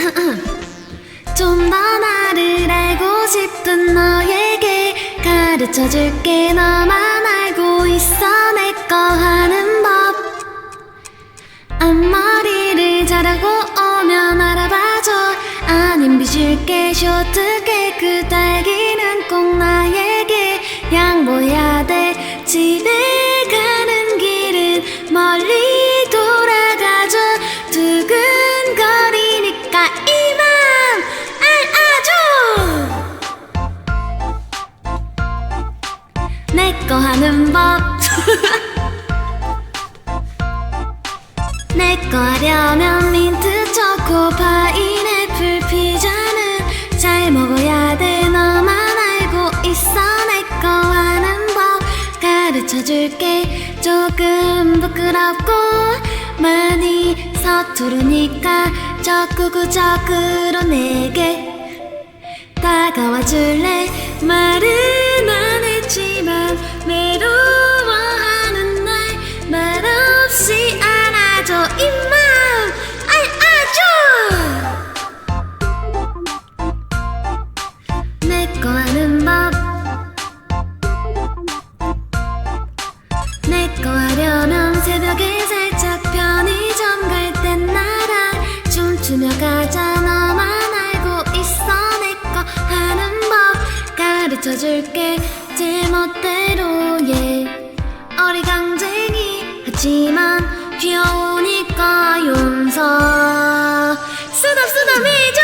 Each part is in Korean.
좀 더 나를 알고 싶은 너에게 가르쳐 줄게. 너만 알고 있어 내 거 하는 법. 앞머리를 자라고 오면 알아봐줘. 아님 빚을게. 쇼트 케이크 딸기 내 거 하는 법. 내 거 하려면 민트 초코 파인애플 피자는 잘 먹어야 돼. 너만 알고 있어. 내 거 하는 법. 가르쳐 줄게. 조금 부끄럽고 많이 서투르니까 적구구적으로 내게 다가와 줄래? 말 새벽에 살짝 편의점 갈 땐 나랑 춤추며 가자 너만 알고 있어 내 거 하는 법. 가르쳐 줄게 제 멋대로 예. 어리광쟁이 하지만 귀여우니까 용서. 쓰담 쓰담 해줘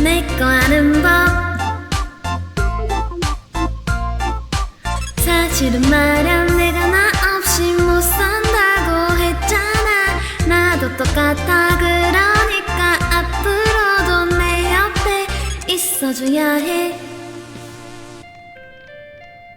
내 거 하는 법 사실은 말야 내가 나 없이 못 산다고 했잖아. 나도 똑같아. 그러니까 앞으로도 내 옆에 있어줘야 해